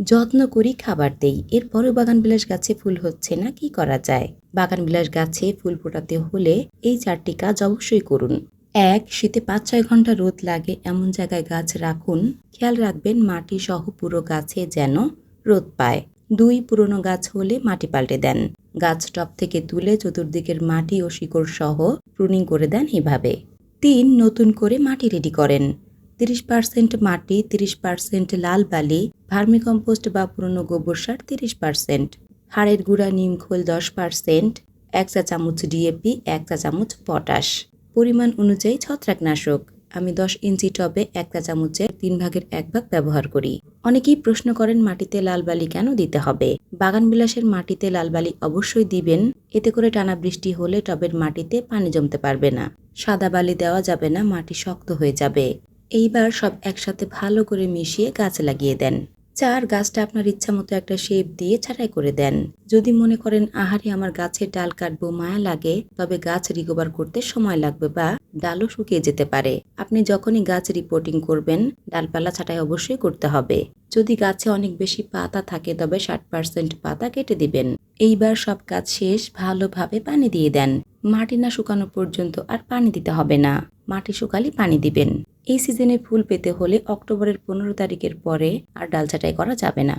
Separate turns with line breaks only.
যত্ন করি খাবার দেই। এরপরেও বাগান বিলাস গাছে ফুল হচ্ছে না, কি করা যায়? বাগান বিলাস গাছে ফুল ফোটাতে হলে এই চারটি কাজ অবশ্যই করুন। এক, শীতে পাঁচ ছয় ঘণ্টা রোদ লাগে, এমন জায়গায় গাছ রাখুন। খেয়াল রাখবেন মাটি সহ পুরো গাছে যেন রোদ পায়। দুই, পুরনো গাছ হলে মাটি পাল্টে দেন। গাছ টপ থেকে তুলে চতুর্দিকের মাটি ও শিকড় সহ প্রুনিং করে দেন এভাবে। তিন, নতুন করে মাটি রেডি করেন। তিরিশ পার্সেন্ট মাটি, তিরিশ পার্সেন্ট লাল বালি, ভার্মিকম্পোস্ট বা পুরনো গোবর সার তিরিশ পার্সেন্ট। হাড়ের গুঁড়া, নিম খোল দশ পার্সেন্ট, এক চা চামচ ডিএপি এক চা চামচ পটাশ। পরিমাণ অনুযায়ী ছত্রাকনাশক। আমি দশ ইঞ্চি টবে এক চা চামচের তিন ভাগের এক ভাগ ব্যবহার করি। অনেকেই প্রশ্ন করেন, মাটিতে লাল বালি কেন দিতে হবে? বাগান বিলাসের মাটিতে লাল বালি অবশ্যই দিবেন। এতে করে টানা বৃষ্টি হলে টবের মাটিতে পানি জমতে পারবে না। সাদা বালি দেওয়া যাবে না, মাটি শক্ত হয়ে যাবে। এইবার সব একসাথে ভালো করে মিশিয়ে গাছ লাগিয়ে দেন। চার গাছটা আপনার ইচ্ছা মতো একটা শেপ দিয়ে ছাঁটাই করে দেন। যদি মনে করেন, আহারে, আমার গাছের ডাল কাটবো, মায়া লাগে, তবে গাছ রিকভার করতে সময় লাগবে বা ডালও শুকিয়ে যেতে পারে। আপনি যখনই গাছ রিপোর্টিং করবেন, ডালপালা ছাঁটাই অবশ্যই করতে হবে। যদি গাছে অনেক বেশি পাতা থাকে, তবে ষাট পার্সেন্ট পাতা কেটে দিবেন। এইবার সব কাজ শেষ, ভালোভাবে পানি দিয়ে দেন। মাটি না শুকানো পর্যন্ত আর পানি দিতে হবে না। মাটি শুকালে পানি দিবেন। এই সিজনে ফুল পেতে হলে অক্টোবরের পনেরো তারিখের পরে আর ডাল করা যাবে না।